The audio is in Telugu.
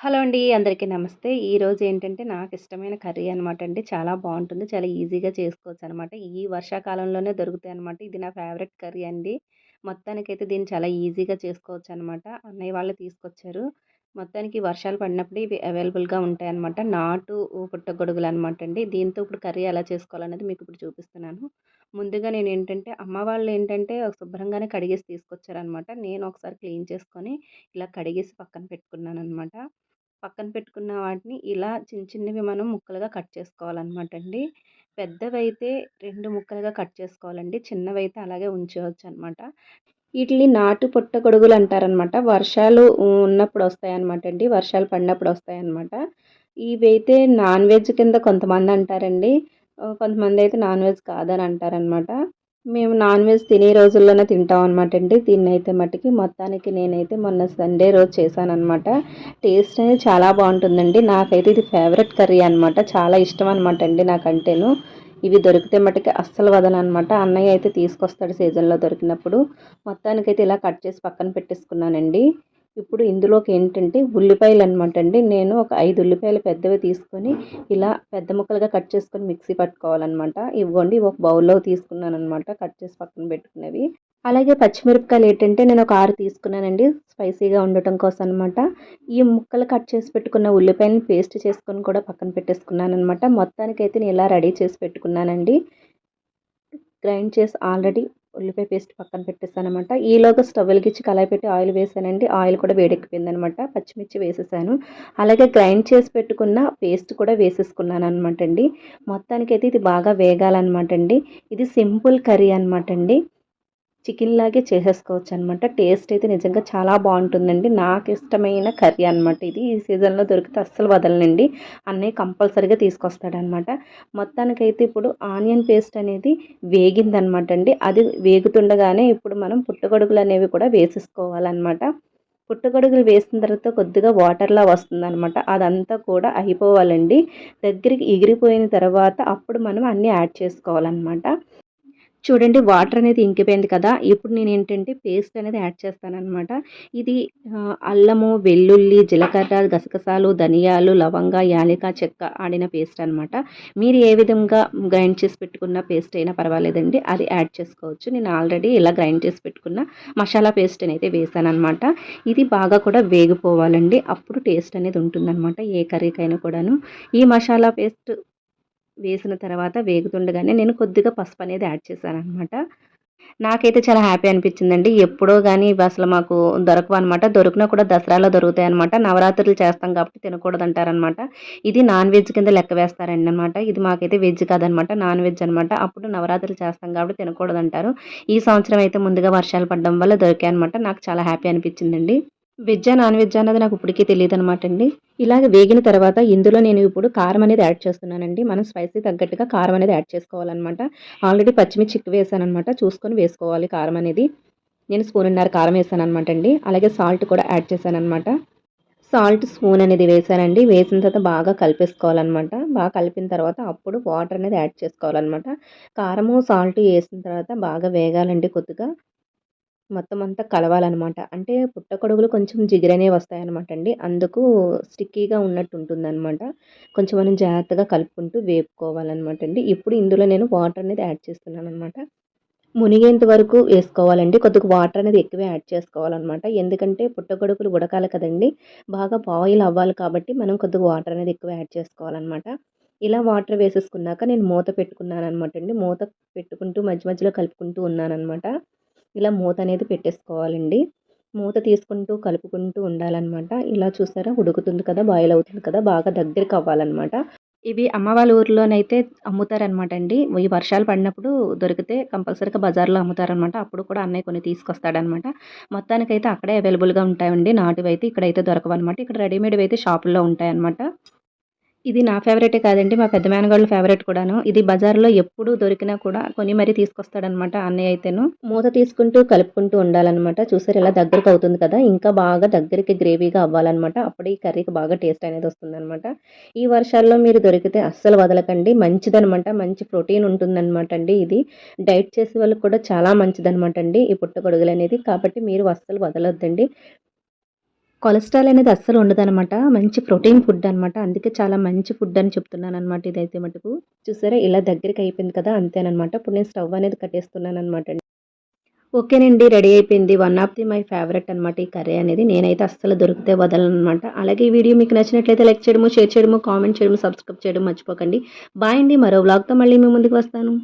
హలో అండి అందరికీ నమస్తే. ఈరోజు ఏంటంటే నాకు ఇష్టమైన కర్రీ అనమాట అండి. చాలా బాగుంటుంది చాలా ఈజీగా చేసుకోవచ్చు అనమాట ఈ వర్షాకాలంలోనే దొరుకుతాయి అనమాట ఇది నా ఫేవరెట్ కర్రీ అండి. మొత్తానికైతే దీన్ని చాలా ఈజీగా చేసుకోవచ్చు అనమాట అన్నయ్య వాళ్ళు తీసుకొచ్చారు. మొత్తానికి వర్షాలు పడినప్పుడు ఇవి అవైలబుల్గా ఉంటాయి అనమాట నాటు పుట్టగొడుగులు అనమాట అండి. దీంతో ఇప్పుడు కర్రీ ఎలా చేసుకోవాలనేది మీకు ఇప్పుడు చూపిస్తున్నాను. ముందుగా నేను ఏంటంటే అమ్మ వాళ్ళు ఏంటంటే శుభ్రంగానే కడిగేసి తీసుకొచ్చారనమాట నేను ఒకసారి క్లీన్ చేసుకొని ఇలా కడిగేసి పక్కన పెట్టుకున్నాను అనమాట పక్కన పెట్టుకున్న వాటిని ఇలా చిన్న చిన్నవి మనం ముక్కలుగా కట్ చేసుకోవాలన్నమాట అండి పెద్దవైతే రెండు ముక్కలుగా కట్ చేసుకోవాలండి. చిన్నవైతే అలాగే ఉంచవచ్చు అనమాట వీటిని నాటు పుట్టగొడుగులు అంటారనమాట వర్షాలు ఉన్నప్పుడు వస్తాయన్నమాట అండి వర్షాలు పడినప్పుడు వస్తాయన్నమాట. ఇవైతే నాన్ వెజ్ కింద కొంతమంది అంటారండి. కొంతమంది అయితే నాన్ వెజ్ కాదని అంటారనమాట మేము నాన్ వెజ్ తినే రోజుల్లోనే తింటాం అనమాట అండి. దీన్ని అయితే మట్టుకి మొత్తానికి నేనైతే మొన్న సండే రోజు చేశాను అనమాట టేస్ట్ అనేది చాలా బాగుంటుందండి. నాకైతే ఇది ఫేవరెట్ కర్రీ అనమాట చాలా ఇష్టం అనమాట అండి నాకంటేను. ఇవి దొరికితే మట్టుకి అస్సలు వదనమాట అన్నయ్య అయితే తీసుకొస్తాడు సీజన్లో దొరికినప్పుడు. మొత్తానికైతే ఇలా కట్ చేసి పక్కన పెట్టేసుకున్నానండి. ఇప్పుడు ఇందులోకి ఏంటంటే ఉల్లిపాయలు అనమాట అండి. నేను ఒక ఐదు ఉల్లిపాయలు పెద్దవి తీసుకొని ఇలా పెద్ద ముక్కలుగా కట్ చేసుకొని మిక్సీ పట్టుకోవాలన్నమాట. ఇవ్వండి ఒక బౌల్లో తీసుకున్నాను అనమాట కట్ చేసి పక్కన పెట్టుకునేవి. అలాగే పచ్చిమిరపకాయలు ఏంటంటే నేను ఒక ఆరు తీసుకున్నానండి స్పైసీగా ఉండటం కోసం అనమాట ఈ ముక్కలు కట్ చేసి పెట్టుకున్న ఉల్లిపాయలను పేస్ట్ చేసుకొని కూడా పక్కన పెట్టేసుకున్నాను అనమాట మొత్తానికైతే నేను ఇలా రెడీ చేసి పెట్టుకున్నానండి. గ్రైండ్ చేసి ఆల్రెడీ ఉల్లిపాయ పేస్ట్ పక్కన పెట్టేస్తాను అనమాట ఈలోగా స్టవ్ వెలిగించి కళాయి పెట్టి ఆయిల్ వేసానండి ఆయిల్ కూడా వేడెక్కిపోయింది అనమాట పచ్చిమిర్చి వేసేసాను. అలాగే గ్రైండ్ చేసి పెట్టుకున్న పేస్ట్ కూడా వేసేసుకున్నాను అనమాట అండి మొత్తానికైతే ఇది బాగా వేగాలన్నమాట అండి ఇది సింపుల్ కర్రీ అనమాట అండి చికెన్ లాగే చేసేసుకోవచ్చు అనమాట టేస్ట్ అయితే నిజంగా చాలా బాగుంటుందండి. నాకు ఇష్టమైన కర్రీ అనమాట ఇది. ఈ సీజన్లో దొరికితే అస్సలు వదలనండి. అన్నయ్య కంపల్సరీగా తీసుకొస్తాడనమాట. మొత్తానికైతే ఇప్పుడు ఆనియన్ పేస్ట్ అనేది వేగిందనమాట అండి అది వేగుతుండగానే ఇప్పుడు మనం పుట్టగొడుగులు అనేవి కూడా వేసేసుకోవాలన్నమాట పుట్టగొడుగులు వేసిన తర్వాత కొద్దిగా వాటర్లా వస్తుందన్నమాట అదంతా కూడా అయిపోవాలండి. దగ్గరికి ఎగిరిపోయిన తర్వాత అప్పుడు మనం అన్నీ యాడ్ చేసుకోవాలన్నమాట చూడండి వాటర్ అనేది ఇంకిపోయింది కదా ఇప్పుడు నేను ఏంటంటే పేస్ట్ అనేది యాడ్ చేస్తానన్నమాట. ఇది అల్లము వెల్లుల్లి జీలకర్ర గసగసాలు ధనియాలు లవంగ యాలిక చెక్క ఆడిన పేస్ట్ అనమాట మీరు ఏ విధంగా గ్రైండ్ చేసి పెట్టుకున్న పేస్ట్ అయినా పర్వాలేదండి అది యాడ్ చేసుకోవచ్చు. నేను ఆల్రెడీ ఇలా గ్రైండ్ చేసి పెట్టుకున్న మసాలా పేస్ట్ అనేది వేసాననమాట ఇది బాగా కూడా వేగిపోవాలండి అప్పుడు టేస్ట్ అనేది ఉంటుందన్నమాట ఏ కర్రీకైనా కూడాను. ఈ మసాలా పేస్ట్ వేసిన తర్వాత వేగుతుండగానే నేను కొద్దిగా పసుపు అనేది యాడ్ చేశాను అనమాట నాకైతే చాలా హ్యాపీ అనిపించిందండి. ఎప్పుడో కానీ అసలు మాకు దొరకవు అనమాట దొరికినా కూడా దసరాలో దొరుకుతాయి అనమాట నవరాత్రులు చేస్తాం కాబట్టి తినకూడదు అంటారనమాట ఇది నాన్ వెజ్ కింద లెక్క వేస్తారండి అనమాట ఇది మాకైతే వెజ్ కాదనమాట నాన్ వెజ్ అనమాట అప్పుడు నవరాత్రులు చేస్తాం కాబట్టి తినకూడదు అంటారు ఈ సంవత్సరం అయితే ముందుగా వర్షాలు పడడం వల్ల దొరికాయి అనమాట నాకు చాలా హ్యాపీ అనిపించిందండి. వెజ్జా నాన్ వెజ్ అన్నది నాకు ఇప్పటికీ తెలియదు అనమాట అండి. ఇలాగ వేగిన తర్వాత ఇందులో నేను ఇప్పుడు కారం అనేది యాడ్ చేస్తున్నానండి. మనం స్పైసీ తగ్గట్టుగా కారం అనేది యాడ్ చేసుకోవాలన్నమాట. ఆల్రెడీ పచ్చిమిర్చి ఎక్కువ వేసాను అనమాట చూసుకొని వేసుకోవాలి కారం అనేది. నేను స్పూన్నర కారం వేసాను అనమాట అండి. అలాగే సాల్ట్ కూడా యాడ్ చేశాను అనమాట సాల్ట్ స్పూన్ అనేది వేసానండి. వేసిన తర్వాత బాగా కలిపేసుకోవాలన్నమాట. బాగా కలిపిన తర్వాత అప్పుడు వాటర్ అనేది యాడ్ చేసుకోవాలన్నమాట. కారము సాల్ట్ వేసిన తర్వాత బాగా వేగాలండి కొద్దిగా. మొత్తం అంతా కలవాలనమాట అంటే పుట్టగొడుగులు కొంచెం జిగిరనే వస్తాయన్నమాట అండి అందుకు స్టిక్కీగా ఉన్నట్టు ఉంటుందన్నమాట కొంచెం మనం జాగ్రత్తగా కలుపుకుంటూ వేపుకోవాలన్నమాట అండి ఇప్పుడు ఇందులో నేను వాటర్ అనేది యాడ్ చేస్తున్నాను అనమాట మునిగేంత వరకు వేసుకోవాలండి. కొద్దిగా వాటర్ అనేది ఎక్కువే యాడ్ చేసుకోవాలన్నమాట. ఎందుకంటే పుట్టగొడుగులు ఉడకాలి కదండి. బాగా బాయిల్ అవ్వాలి కాబట్టి మనం కొద్దిగా వాటర్ అనేది ఎక్కువ యాడ్ చేసుకోవాలన్నమాట. ఇలా వాటర్ వేసేసుకున్నాక నేను మూత పెట్టుకున్నాను అనమాట అండి మూత పెట్టుకుంటూ మధ్య మధ్యలో కలుపుకుంటూ ఉన్నాను అనమాట ఇలా మూత అనేది పెట్టేసుకోవాలండి. మూత తీసుకుంటూ కలుపుకుంటూ ఉండాలన్నమాట. ఇలా చూసారా? ఉడుకుతుంది కదా బాయిల్ అవుతుంది కదా బాగా దగ్గరికి అవ్వాలన్నమాట. ఇవి అమ్మ వాళ్ళ ఊర్లోనైతే అమ్ముతారనమాట అండి ఈ వర్షాలు పడినప్పుడు దొరికితే కంపల్సరీగా బజార్లో అమ్ముతారనమాట అప్పుడు కూడా అన్నయ్య కొన్ని తీసుకొస్తాడనమాట మొత్తానికైతే అక్కడే అవైలబుల్గా ఉంటాయండి. నాటివి అయితే ఇక్కడైతే దొరకవన్నమాట. ఇక్కడ రెడీమేడ్ అయితే షాపుల్లో ఉంటాయన్నమాట. ఇది నా ఫేవరెటే కాదండి. మా పెద్ద మేనగాళ్ళ ఫేవరెట్ కూడాను. ఇది బజార్లో ఎప్పుడు దొరికినా కూడా కొని మరీ తీసుకొస్తాడనమాట అన్నయ్య అయితేను. మూత తీసుకుంటూ కలుపుకుంటూ ఉండాలన్నమాట చూసారు ఇలా దగ్గరకు అవుతుంది కదా? ఇంకా బాగా దగ్గరికి గ్రేవీగా అవ్వాలన్నమాట అప్పుడు ఈ కర్రీకి బాగా టేస్ట్ అనేది వస్తుందన్నమాట ఈ వర్షాల్లో మీరు దొరికితే అస్సలు వదలకండి. మంచిదనమాట. మంచి ప్రోటీన్ ఉంటుందన్నమాట అండి ఇది. డైట్ చేసే వాళ్ళకి కూడా చాలా మంచిదనమాట అండి ఈ పుట్టగొడుగులు అనేది. కాబట్టి మీరు అస్సలు వదలొద్దండి. కొలెస్ట్రాల్ అనేది అస్సలు ఉండదనమాట. మంచి ప్రోటీన్ ఫుడ్ అనమాట. అందుకే చాలా మంచి ఫుడ్ అని చెప్తున్నాను అనమాట ఇదైతే మటుకు. చూసారా ఇలా దగ్గరికి అయిపోయింది కదా! అంతేనమాట ఇప్పుడు నేను స్టవ్ అనేది కట్టేస్తున్నాను అనమాట ఓకేనండి. రెడీ అయిపోయింది. One of the my favourite అనమాట ఈ కర్రీ అనేది. నేనైతే అస్సలు దొరికితే వదలనమాట అలాగే ఈ వీడియో మీకు నచ్చినట్లయితే లైక్ చేయడము, షేర్ చేయడము, కామెంట్ చేయడము, సబ్స్క్రైబ్ చేయడం మర్చిపోకండి. బాయ్ అండి. మరో వ్లాగ్‌తో మళ్ళీ మేము ముందుకు వస్తాను.